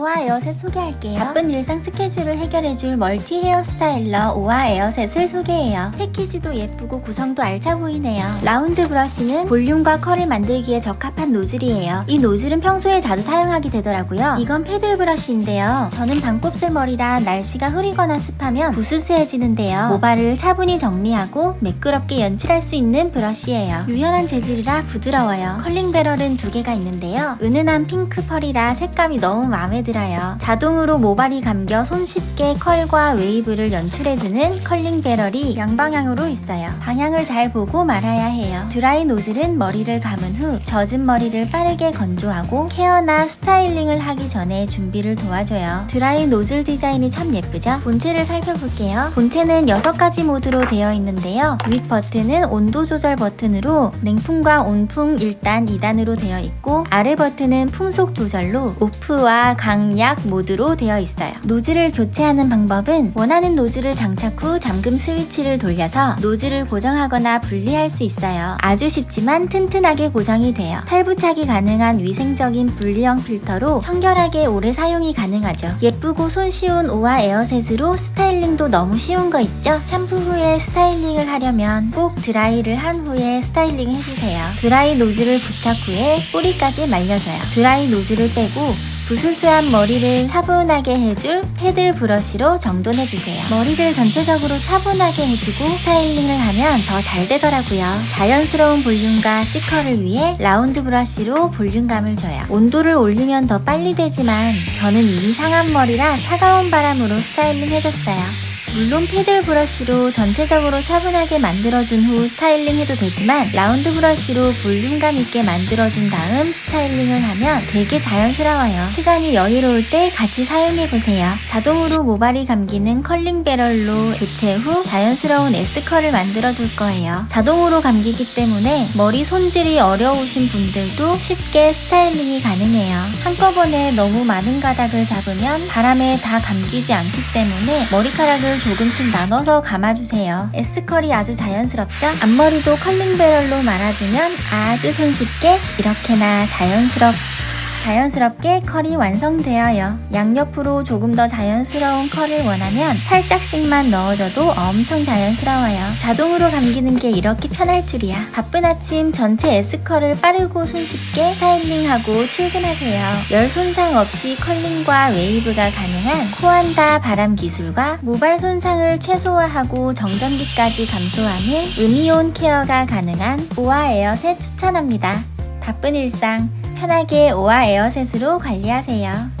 오아 에어셋 소개할게요. 바쁜 일상 스케줄을 해결해줄 멀티 헤어스타일러 오아 에어셋을 소개해요. 패키지도 예쁘고 구성도 알차 보이네요. 라운드 브러쉬는 볼륨과 컬을 만들기에 적합한 노즐이에요. 이 노즐은 평소에 자주 사용하게 되더라고요. 이건 패들 브러쉬인데요. 저는 반곱슬 머리라 날씨가 흐리거나 습하면 부스스해지는데요. 모발을 차분히 정리하고 매끄럽게 연출할 수 있는 브러쉬예요. 유연한 재질이라 부드러워요. 컬링 배럴은 두 개가 있는데요. 은은한 핑크 펄이라 색감이 너무 마음에 들어요. 자동으로 모발이 감겨 손쉽게 컬과 웨이브를 연출해주는 컬링 배럴이 양방향으로 있어요. 방향을 잘 보고 말아야 해요. 드라이 노즐은 머리를 감은 후 젖은 머리를 빠르게 건조하고 케어나 스타일링을 하기 전에 준비를 도와줘요. 드라이 노즐 디자인이 참 예쁘죠? 본체를 살펴볼게요. 본체는 6가지 모드로 되어 있는데요. 윗 버튼은 온도 조절 버튼으로 냉풍과 온풍 1단, 2단으로 되어 있고 아래 버튼은 풍속 조절로 오프와 강약 모드로 되어 있어요. 노즐을 교체하는 방법은 원하는 노즐을 장착 후 잠금 스위치를 돌려서 노즐을 고정하거나 분리할 수 있어요. 아주 쉽지만 튼튼하게 고정이 돼요. 탈부착이 가능한 위생적인 분리형 필터로 청결하게 오래 사용이 가능하죠. 예쁘고 손쉬운 오아 에어셋으로 스타일링도 너무 쉬운 거 있죠? 샴푸 후에 스타일링을 하려면 꼭 드라이를 한 후에 스타일링 해주세요. 드라이 노즐을 부착 후에 뿌리까지 말려줘요. 드라이 노즐을 빼고 부스스한 머리를 차분하게 해줄 패들 브러쉬로 정돈해주세요. 머리를 전체적으로 차분하게 해주고 스타일링을 하면 더 잘 되더라고요. 자연스러운 볼륨과 C컬을 위해 라운드 브러쉬로 볼륨감을 줘요. 온도를 올리면 더 빨리 되지만 저는 이미 상한 머리라 차가운 바람으로 스타일링 해줬어요. 물론 패들 브러쉬로 전체적으로 차분하게 만들어준 후 스타일링 해도 되지만 라운드 브러쉬로 볼륨감 있게 만들어준 다음 스타일링을 하면 되게 자연스러워요. 시간이 여유로울 때 같이 사용해보세요. 자동으로 모발이 감기는 컬링 배럴로 교체 후 자연스러운 S컬을 만들어줄 거예요. 자동으로 감기기 때문에 머리 손질이 어려우신 분들도 쉽게 스타일링이 가능해요. 한꺼번에 너무 많은 가닥을 잡으면 바람에 다 감기지 않기 때문에 머리카락을 조금씩 나눠서 감아주세요. S컬이 아주 자연스럽죠? 앞머리도 컬링 배럴로 말아주면 아주 손쉽게 이렇게나 자연스럽 자연스럽게 컬이 완성되어요. 양옆으로 조금 더 자연스러운 컬을 원하면 살짝씩만 넣어줘도 엄청 자연스러워요. 자동으로 감기는 게 이렇게 편할 줄이야. 바쁜 아침 전체 S컬을 빠르고 손쉽게 스타일링하고 출근하세요. 열 손상 없이 컬링과 웨이브가 가능한 코안다 바람 기술과 모발 손상을 최소화하고 정전기까지 감소하는 음이온 케어가 가능한 오아 에어셋 추천합니다. 바쁜 일상 편하게 오아 에어셋으로 관리하세요.